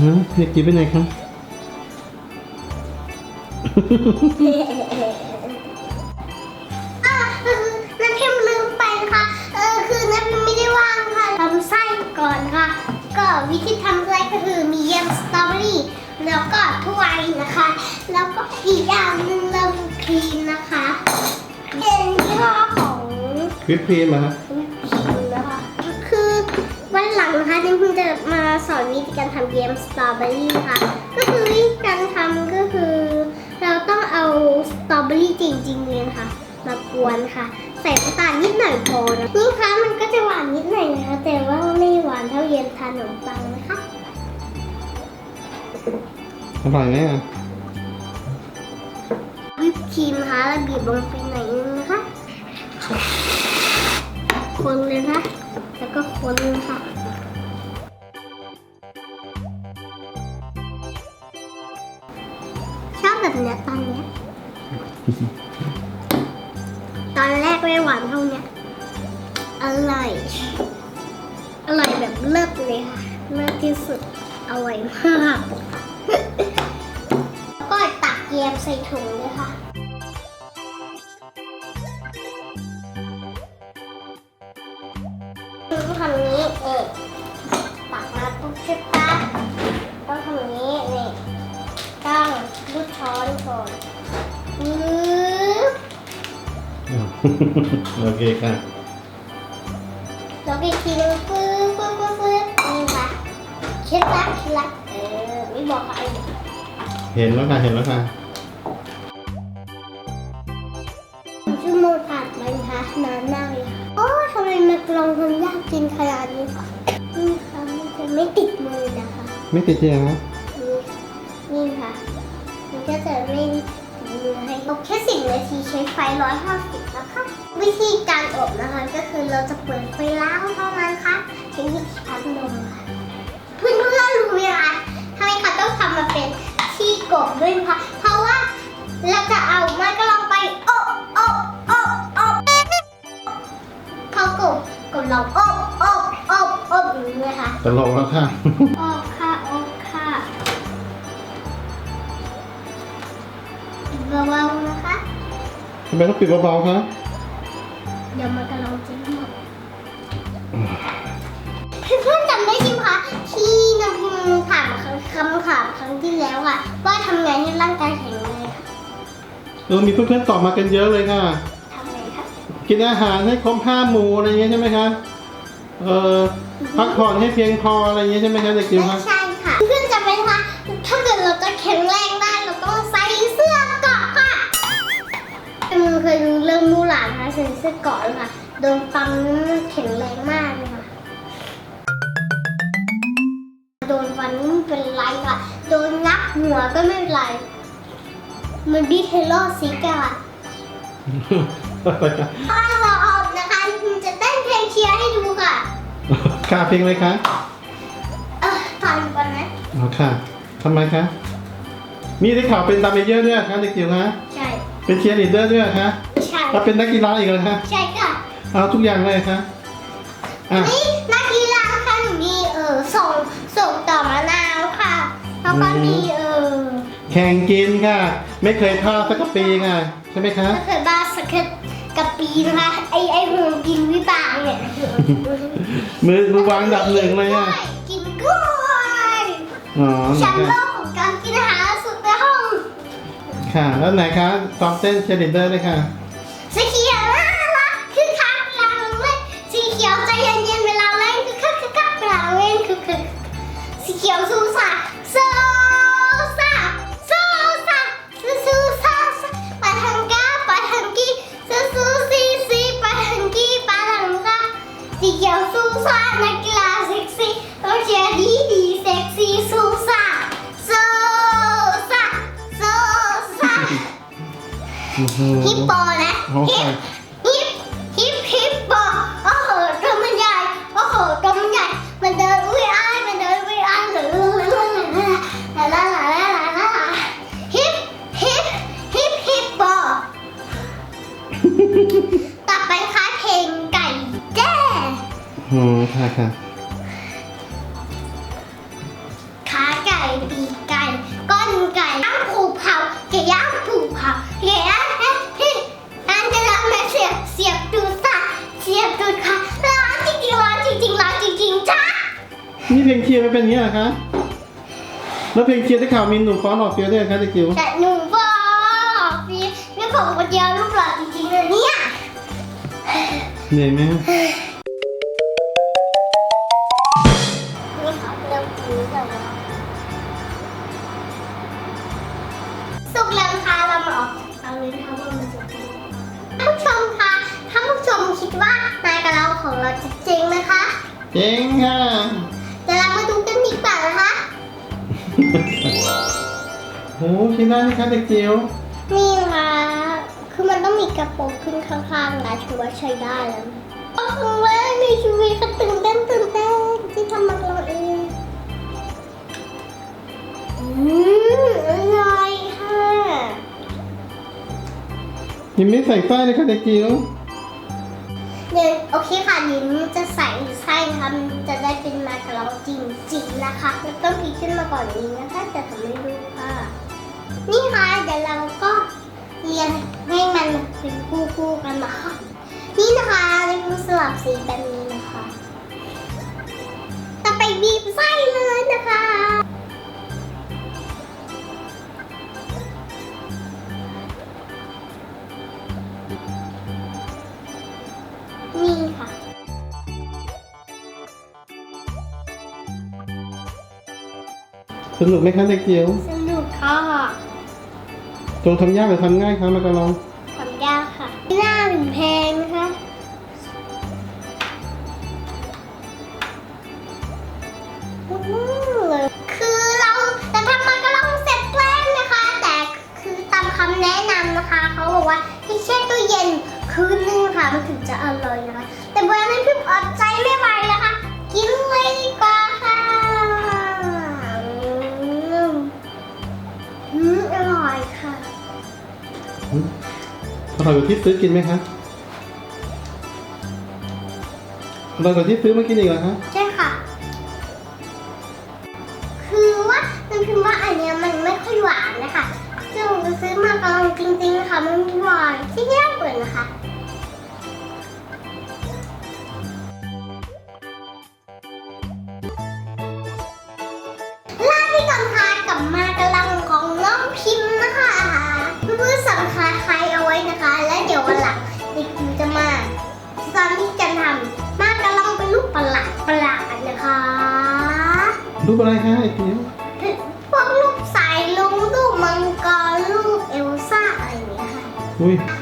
ฮะเด็กจิ๋วไปไหนครับอะน้ำพิมพ์ลืมไปนะคะเออคือน้ำพิมพ์ไม่ได้ว่างค่ะทำไส้ก่อนค่ะ ก็วิธีทำไส้ก็คือมีแยมสตรอเบอรี่แล้วก็ถ้วยนะคะ แล้วก็อีกอย่างหนึงเรามีครีมนะคะ เป็นยี่ห้อของวิปครีมเหรอฮะวิปครีม จะมาสอนวิธีการทำแยมสตรอเบอรี่ค่ะ ก็คือวิธีการทำก็คือ เราต้องเอาสตรอเบอรี่จริงๆเลยค่ะ มากวนค่ะ ใส่น้ำตาลนิดหน่อยพอนะนี่คะมันก็จะหวานนิดหน่อยนะคะ แต่ว่าไม่หวานเท่าเย็นทานขนมปังนะคะอร่อยไหมอะวิปครีมนะคะเราบีบลงไปหน่อยนึงนะคะคนเลยนะ แล้วก็คนเลยค่ะ ชอบแบบเนี้ยตอนเนี้ยตอนแรกไม่หวานเท่าเนี้ยอร่อยอร่อยแบบเลิศเลยค่ะเลิศที่สุดอร่อยมากก็ตักแยมใส่ถุงเลยค่ะต้องทำนี้นี่ตักมาปุ๊บใช่ปะต้องทำนี้นี่ ต้องรูดช้อนก่อนปึ๊บโอเคค่ะแล้วก็อีกทีนึงปึ๊บปึ๊บปึ๊บปึ๊บนี่ค่ะเคล็ดลับเคล็ดลับเออไม่บอกใครเห็นแล้วค่ะ เห็นแล้วค่ะชั่วโมงผ่านไปนะคะนานมากเลยค่ะโอ้ทำไมมันกลองทำยากจริงขนาดนี้ค่ะนี่ค่ะมันจะไม่ติดมือนะคะ ไม่ติดเจียนะ มือบแค่สิบนาทีใช้ไฟร้อยห้าสิบนะคะวิธีการอบนะคะก็คือเราจะเปิดไฟล้างเท่านั้นค่ะใช้วิธีพัดลมค่ะเพื่อนเพื่อนรู้ไหมคะทำไมเขาต้องทำมาเป็นที่กบด้วยคะเพราะว่าเราจะเอาไม้ก็ลองไปอบอบอบอบพอกบกบเราอบอบอบอบอย่างนี้นะคะตลกแล้วค่ะอบค่ะอบ ทำไมต้องปิดเบาๆคะเดี๋ยวมันกำลังจะหมดเพื่อนๆจำได้ใช่ไหมคะที่น้ำพิมถามคำถามครั้งที่แล้วอะว่าทำไงให้ร่างกายแข็งแรงค่ะเออมีเพื่อนๆตอบมากันเยอะเลยค่ะ ทำไงคะกินอาหารให้ครบห้าหมู่อะไรอย่างเงี้ยใช่ไหมคะ เออพักผ่อนให้เพียงพออะไรอย่างเงี้ยใช่ไหมคะเด็กจิ๋วไม่คะ ใช่ ใส่เสื้อเกราะเลยค่ะ โดนฟันแข็งแรงมากเลยค่ะ โดนฟันไม่เป็นไรค่ะ โดนงับหัวก็ไม่เป็นไร มันบีเทโลซิกอะค่ะถ้าเราออกนะคะจะเต้นเพลงเชียร์ให้ดูค่ะค่ะเพลงอะไรคะเออฟังก่อนนะอ๋อค่ะทำไมคะมีได้ข่าวเป็นตามเมเยอร์ด้วยคะเด็กจิ๋วคะ ใช่ เป็นเชียร์ลีดเดอร์ด้วยคะ ใช่แล้วเป็นนักกีฬาอีกเหรอคะใช่ค่ะเอาทุกอย่างเลยคะอะนี่นักกีฬาค่ะหนูมีเออส่งส่งต่อมะนาวค่ะแล้วก็มีเออแข่งกินค่ะ ไม่เคยพลาดสักกะปีค่ะใช่ไหมคะก็เคยบ้าสเก็ตกับปีนะคะไอไอหูกินวิบากเนี่ยมือมือวางอันดับหนึ่งเลยอะกินกล้วยอ๋อแชมป์โลค่ะกของการกินอาหารสุดในห้องค่ะแล้วไหนคะซ้อมเต้นเชียร์ลีดเดอร์เลยค่ะ สีเขียวสู้ซ่าสู้ซ่าสู้ซ่าสู้สู้ซ่าซ่าปะทังกาปะทังกีสู้สู้ซีซีปะทังกีปะทังกาสีเขียวสู้ซ่านักกีฬาเซ็กซี่ต้องเชียร์ดีดีเซ็กซี่สู้ซ่าสู้ซ่าสู้ซ่าฮิปโปนะโอ้โหฮิป อืมค่ค่ะขาไก่ปีกไก่ก้อนไก่ย่างผูกเผาไกย่างผูกเผาเก่ย่างเอ๊ะที่อันจะรับแม่เสียบเสียบดูสะเสียบดูคาะร้อนจริงๆร้อนจริงๆร้อนจริงๆจ้านี่เพลงเคลียร์ไม่เป็นอย่างนี้เหรอคะแล้วเพลงเคลียร์ที่ข่าวมีหนุ่มฟ้อนออกเฟียวด้วยเรอคะเด็กจิ๋วแต่หนุ่มฟ้อนออกพี่ไม่ผมคนเดียวรูปหลานจริงๆเลยเนี่ย เหนื่อยไหม เเอาเลยนะคะว่ามันจะเป็นยังไงท่านผู้ชมคะท่านผู้ชมคิดว่านายกับเราของเราจะเจ๋งไหมคะเจ๋งค่ะเดี๋ยวเรามาดูกันดีกว่านะคะโอ้ใช้ได้ไหมคะเด็กจิ๋วนี่นะคะคือมันต้องมีกระโปรงขึ้นข้างๆนะถือว่าใช้ได้แล้วนะครั้งแรกในชีวิตก็ตื่นเต้นตื่นเต้นที่ทำมาเราเอง ยังไม่ใส่ไส้เลยค่ะเด็กจิ๋วเดี๋ยวโอเคค่ะยวนี้จะใส่ไส้นะคะมันจะได้เป็นมาการองจริงๆนะคะมันต้องพลิกขึ้นมาก่อนนี้นะคะแต่ผมไม่รู้ค่ะ นี่ค่ะเดี๋ยวเราก็เรียงให้มันเป็นคู่ๆกันนะคะนี่นะคะในมือสลับสีแบบนี้นะคะ ต่อไปบีบไส้เลยนะคะ สนุกไหมคะเด็กจิ๋วสนุกค่ะตรงทำยากหรือทำง่ายคะมากระลองทำยากค่ะหน้าถึงแพงนะคะอืมคือเราจะทำมันก็ลองเสร็จแล้วนะคะ แต่คือตามคำแนะนำนะคะเขาบอกว่าให้แช่ตู้เย็นคืนนึงค่ะมันถึงจะอร่อยนะคะ แต่เบอร์นี้พี่อดใจไม่ไหวนะคะ กินเลยดีกว่า อร่อยกว่าที่ซื้อกินไหมคะอร่อยกว่าที่ซื้อมากินอีกเหรอคะใช่ค่ะ คือว่ามันพิมพ์ว่าอันเนี้ยมันไม่ค่อยหวานนะคะซึ่งหนูจะซื้อมากำลังจริงๆนะคะมันหวานที่แย่เปิดนะคะ รูปอะไรคะไอ้จิ๋วพวกรูปสายลุงรูปมังกรรูปเอลซ่าอะไรอย่างเงี้ยค่ะอุ้ยค